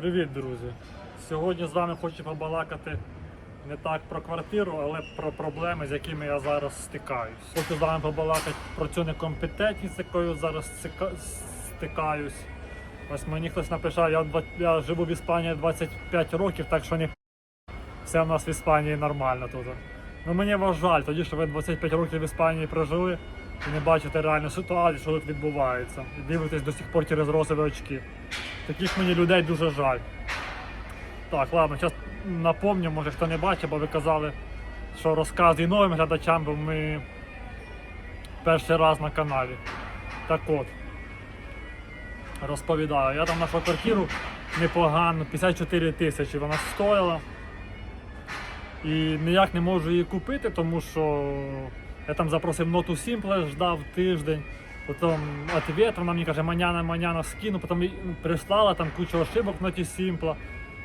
Привіт, друзі! Сьогодні з вами хочу побалакати не так про квартиру, але про проблеми, з якими я зараз стикаюсь. Хочу з вами побалакати про цю некомпетентність, з якою зараз стикаюсь. Ось мені хтось написав, я, я живу в Іспанії 25 років, так що не все в нас в Іспанії нормально тут. Ну мені вас жаль, тоді що ви 25 років в Іспанії прожили і не бачите реальну ситуацію, що тут відбувається. І дивитесь до сих пор через розові очки. Таких мені людей дуже жаль. Так, ладно, зараз напомню, може хто не бачив, бо ви казали, що розказую новим глядачам, бо ми перший раз на каналі. Так от, розповідаю, я там знайшов квартиру непогану, 54 тисячі вона стоїла. І ніяк не можу її купити, тому що я там запросив ноту Simple, ждав тиждень. Потім ответ, вона мені каже, маняна, маняна скину, потім прислала там кучу ошибок в ноті Simple.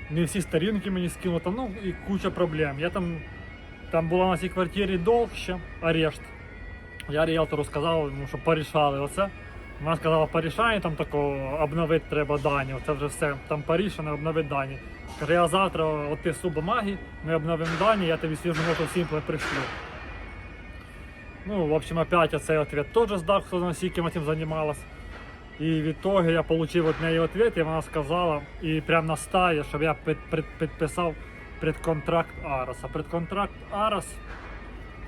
Не всі сторінки мені скинули, там, ну і куча проблем. Я там, там була на цій квартирі долг ще, арешт. Я ріелтору сказав, ну, що порішали оце. Вона сказала, порішає, там такого обновити треба дані. Оце вже все. Там порішено, обновити дані. Каже, я завтра от ти бумаги, ми обновимо дані, я тобі свіжу ноту Simple пришлю. Ну, в общем, опять оцей ответ тоже сдал, кто на кем этим занималась. И в итоге я получил от неї ответ, і вона сказала, і прям настає, щоб я під, під, підписав предконтракт Арос. А предконтракт Арос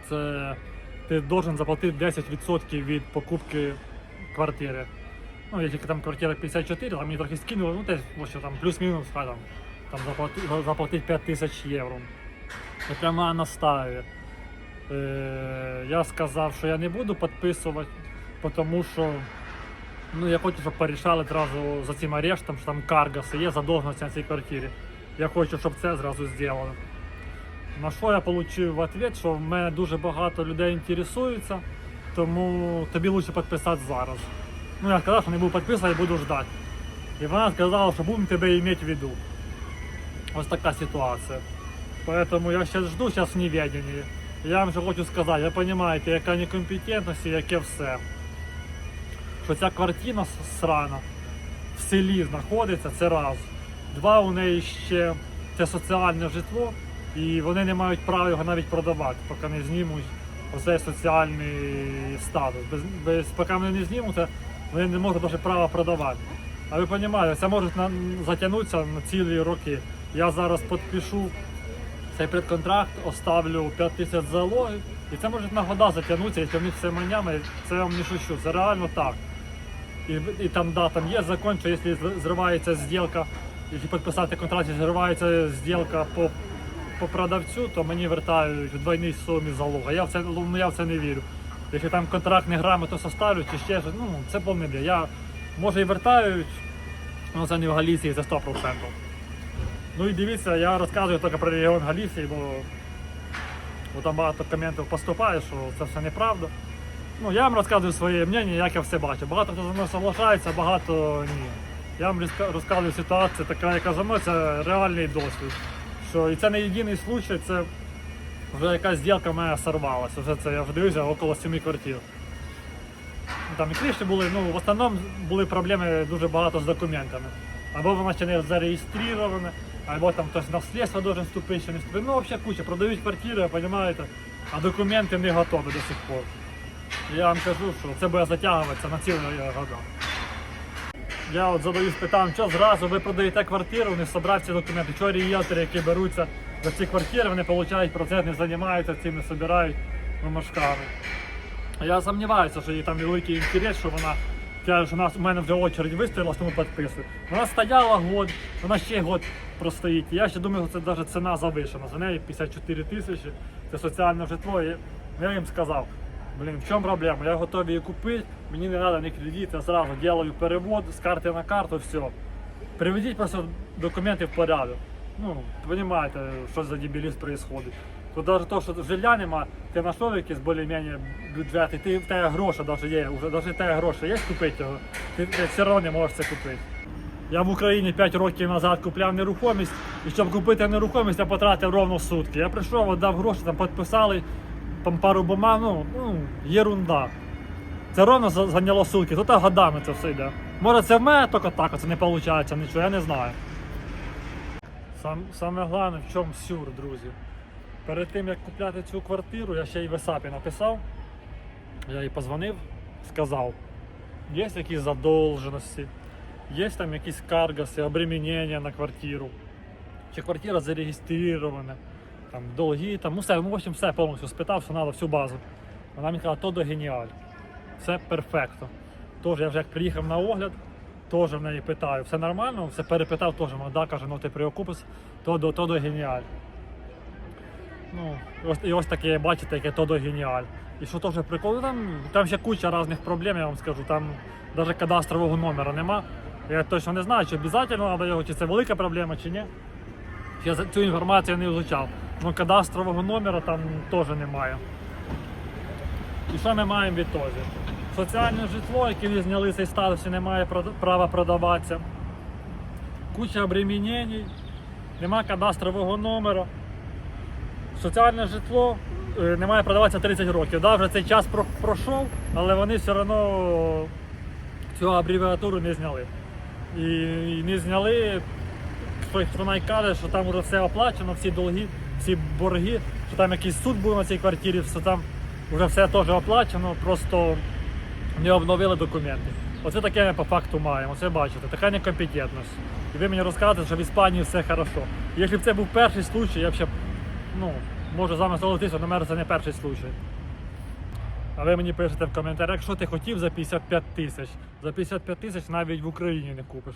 це ти должен заплатити 10% від покупки квартири. Ну, якщо там квартира 54, там мені трохи скинули, ну теж там плюс-мінус, хай там, там заплати, заплатити 5 тисяч євро. І прямо настає. Е, я сказав, що я не буду підписувати, тому що ну, я хочу, щоб порішали одразу за цим арештом, що там каргаси є, задовженості на цій квартирі. Я хочу, щоб це зразу зробили. На що я отримав відповідь, що в мене дуже багато людей інтересується, тому тобі краще підписати зараз. Ну, я сказав, що не буду підписувати, буду ждати. І вона сказала, що будемо тебе мати в виду. Ось така ситуація. Поэтому я сейчас жду, сейчас в неведении. Я вам же хочу сказати, ви розумієте, яка некомпетентність і яке все. Що ця квартира срана в селі знаходиться, це раз. Два, у неї ще це соціальне житло, і вони не мають права його навіть продавати, поки не знімуть оцей соціальний статус. Без, без, поки вони не знімуть, вони не можуть навіть права продавати. А ви розумієте, це може затягнутися на цілі роки. Я зараз підпишу цей предконтракт, оставлю 5 тисяч залоги, і це може на года затягнутися, якщо в все манями, це я вам не шучу, це реально так. І, і там, да, там є закон, що якщо зривається зділка, якщо підписати контракт, і зривається зділка по, по продавцю, то мені вертають в двойній сумі залога. Я в це, ну, я в це не вірю. Якщо там контракт не грамотно составлять чи ще щось, ну це бред. Я, може і вертають, але це не в Галісії, це 100%. Ну і дивіться, я розказую тільки про регіон Галісії, бо, бо там багато коментів поступає, що це все неправда. Ну, я вам розказую своє мнення, як я все бачу. Багато хто зі мною соглашається, багато ні. Я вам розказую ситуацію, така, яка за мною, це реальний досвід. Що, і це не єдиний случай, це вже якась зділка в мене сорвалася. Вже це я вже дивився около семи квартир. Ну, Там і криші були, ну в основному були проблеми дуже багато з документами. Або вона ще не зареєстрована, або там хтось на слідство должен вступити, ще не вступити. Ну, взагалі куча, продають квартири, розумієте, а документи не готові до сих пор. Я вам кажу, що це буде затягуватися на цілі года. Я от задаюсь питанням, що зразу ви продаєте квартиру, не собрав ці документи, що ріелтори, які беруться за ці квартири, вони отримують процент, не займаються цим, не собирають бумажками. Я сумніваюся, що їй там великий інтерес, що вона що у нас у мене вже очередь вистояла, тому підписую. Вона стояла год, вона ще год простоїть. Я ще думаю, що це навіть ціна завишена. За неї 54 тисячі, це соціальне житло. І я їм сказав, блін, в чому проблема? Я готовий її купити, мені не треба ні кредит, я зразу роблю перевод з карти на карту, все. Приведіть просто документи в порядок. Ну, розумієте, що за дебілізм відбувається. Тут навіть то, що жилья нема, ти знайшов якийсь більш-менш бюджет, і ти в тебе гроші навіть є, вже навіть тебе гроші є купити його, ти, ти все одно не можеш це купити. Я в Україні 5 років назад купляв нерухомість, і щоб купити нерухомість, я потратив ровно сутки. Я прийшов, дав гроші, там підписали там пару бумаг, ну, ну єрунда. Це ровно зайняло сутки, тут годами це все йде. Може це в мене тільки так, це не виходить, нічого, я не знаю. Сам, саме головне, в чому сюр, друзі. Перед тим як купляти цю квартиру, я ще й в WhatsApp написав. Я їй позвонив, сказав, є якісь задовженості, є там якісь каргаси, обременення на квартиру, чи квартира зареєстрована, там долги, там, ну все, ну, в общем, все повністю спитав, що треба всю базу. Вона мені сказала, то до геніаль. Все перфекто. Тож я вже як приїхав на огляд, теж в неї питаю, все нормально, все перепитав, теж вона да, каже, ну ти приокупиш, то до, то до геніаль. Ну, і ось, і ось таке, бачите, яке то до геніаль. І що теж прикол, ну, там, там ще куча різних проблем, я вам скажу, там навіть кадастрового номера нема. Я точно не знаю, чи обов'язково треба його, чи це велика проблема, чи ні. Я цю інформацію не вивчав. Ну, кадастрового номера там теж немає. І що ми маємо в ітозі? Соціальне житло, яке зняли цей статус і не має права продаватися. Куча обременень, нема кадастрового номера. Соціальне житло е, не має продаватися 30 років. Да, вже цей час пройшов, але вони все одно цю абревіатуру не зняли. І, не зняли, хто, хто каже, що там вже все оплачено, всі долги, всі борги, що там якийсь суд був на цій квартирі, що там вже все теж оплачено, просто не обновили документи. Оце таке ми по факту маємо. Оце бачите, така некомпетентність. І ви мені розказуєте, що в Іспанії все хорошо. Якщо б це був перший случай, я б ще, ну, може з вами солодитися, але це не перший случай. А ви мені пишете в коментарях, що ти хотів за 55 тисяч. За 55 тисяч навіть в Україні не купиш.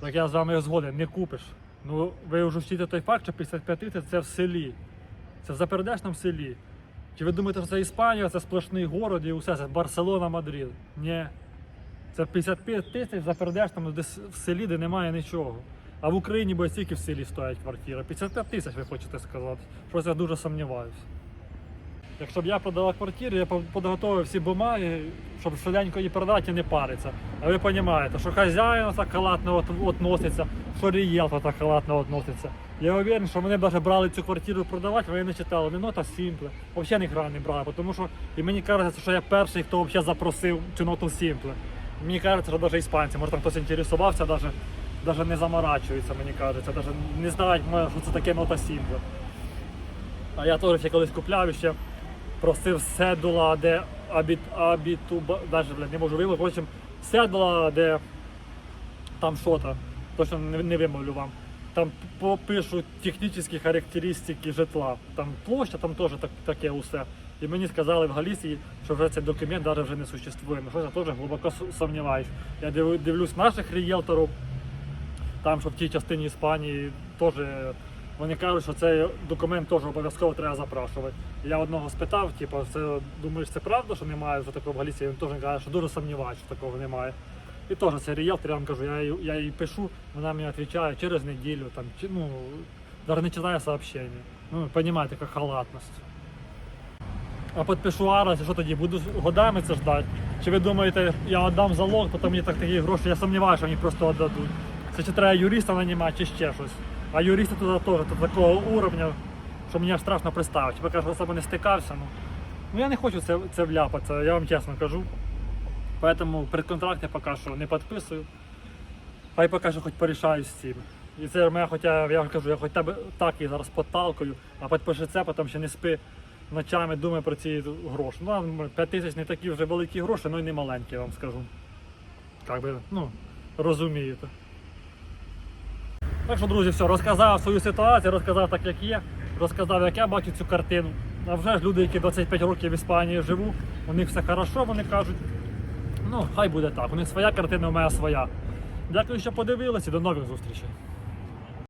Так я з вами згоден, не купиш. Ну ви вже вчите той факт, що 55 тисяч це в селі. Це в запередешному селі. Чи ви думаєте, що це Іспанія, це сплошний город і усе, це Барселона, Мадрид? Ні. Це 55 тисяч в запередешному десь в селі, де немає нічого. А в Україні бо стільки в селі стоять квартири. 55 тисяч ви хочете сказати. Щось я дуже сумніваюся. Якщо б я продавав квартиру, я б підготовив всі бумаги, щоб швиденько її продати і не париться. А ви розумієте, що хазяїн так халатно относиться, що рієлтор так халатно относиться. Я уверен, що вони навіть брали цю квартиру продавати, вони не читали ні нота Сімпле, взагалі ні гра не брали, тому що і мені кажеться, що я перший, хто взагалі запросив цю ноту Сімпле. Мені кажеться, що навіть іспанці, може там хтось інтересувався, навіть, навіть не заморачується, мені кажеться, навіть не знають, що це таке нота А я теж ще колись купляв і ще просив седула, де абіт, абітуба, навіть блядь, не можу вимовити, в общем, седула, де там що-то, точно не, не вимовлю вам. Там попишу технічні характеристики житла. Там площа, там теж так, таке усе. І мені сказали в Галісії, що вже цей документ навіть вже не существує. Ну, що я теж глибоко сумніваюсь. Я див- дивлюсь наших рієлторів, там, що в тій частині Іспанії теж вони кажуть, що цей документ теж обов'язково треба запрашувати. Я одного спитав, типу, це думаєш, це правда, що немає вже такого в Галісії? Він теж каже, що дуже сумнівається, що такого немає. І теж це рієлтор, я вам кажу, я, їй- я їй пишу, вона мені відповідає через неділю, там, ну, навіть не читає сообщення. Ну, розумієте, яка халатність. А підпишу араз, що тоді? Буду годами це ждати? Чи ви думаєте, я віддам залог, потім мені так такі гроші, я сумніваюся, що мені просто віддадуть. Це чи треба юриста нанімати, чи ще щось. А юристи туди теж такого уровня, що мені страшно представити. Чи кажу, особо не стикався. Ну. ну я не хочу це, це вляпатися, я вам чесно кажу. Поэтому предконтракт я поки що не підписую. Хай поки що хоч порішаю з цим. І це мене хоча, я вам кажу, я хоч тебе так і зараз подталкую, а підпиши це, потім ще не спи ночами, думай про ці гроші. Ну, 5 тисяч не такі вже великі гроші, ну і не маленькі, я вам скажу. Як би, ну, розумієте. Так що, друзі, все, розказав свою ситуацію, розказав так, як є, розказав, як я бачу цю картину. А вже ж люди, які 25 років в Іспанії живуть, у них все хорошо, вони кажуть. Ну, хай буде так. У них своя картина, у мене своя. Дякую, що подивилися до нових зустрічей.